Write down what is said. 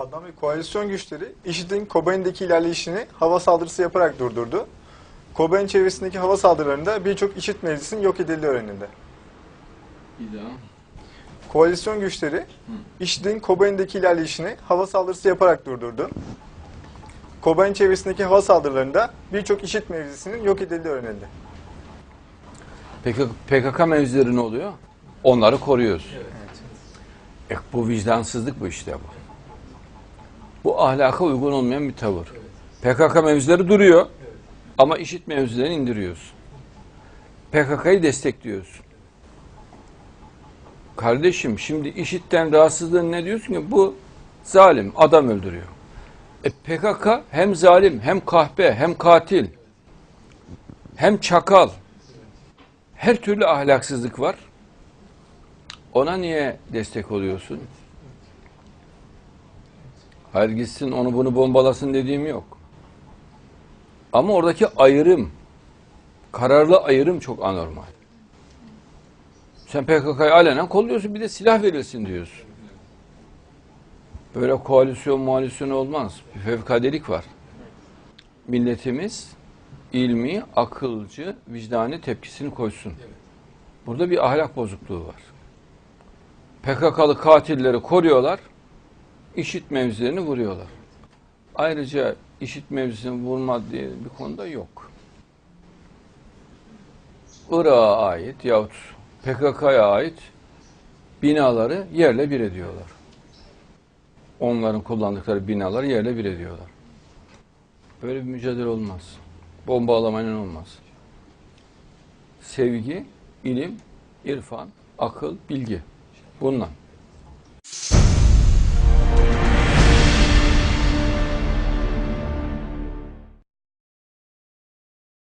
Adnan Bey, koalisyon güçleri IŞİD'in Kobani'deki ilerleyişini hava saldırısı yaparak durdurdu. Kobani çevresindeki hava saldırılarında birçok IŞİD mevzisinin yok edildiği öğrenildi. Bir daha. Koalisyon güçleri IŞİD'in Kobani'deki ilerleyişini hava saldırısı yaparak durdurdu. Kobani çevresindeki hava saldırılarında birçok IŞİD mevzisinin yok edildiği öğrenildi. Peki PKK mevzileri ne oluyor? Onları koruyoruz. E, bu vicdansızlık bu işte bu. Bu ahlaka uygun olmayan bir tavır. PKK mevzileri duruyor ama işit mevzilerini indiriyorsun. PKK'yı destekliyorsun. Kardeşim şimdi işitten rahatsızlığın ne diyorsun ki? Bu zalim, adam öldürüyor. E PKK hem zalim, hem kahpe, hem katil, hem çakal. Her türlü ahlaksızlık var. Ona niye destek oluyorsun? Hayır gitsin onu bunu bombalasın dediğim yok. Ama oradaki ayrım, kararlı ayrım çok anormal. Sen PKK'yı alenen kolluyorsun bir de silah verilsin diyorsun. Böyle koalisyon mualisyon olmaz. Bir fevkadelik var. Milletimiz ilmi, akılcı, vicdani tepkisini koysun. Burada bir ahlak bozukluğu var. PKK'lı katilleri koruyorlar, işit mevzilerini vuruyorlar. Ayrıca işit mevzisini vurma diye bir konuda yok. Irak'a ait yahut PKK'ya ait binaları yerle bir ediyorlar. Onların kullandıkları binaları yerle bir ediyorlar. Böyle bir mücadele olmaz. Bombalamayla olmaz. Sevgi, ilim, irfan, akıl, bilgi. Bununla.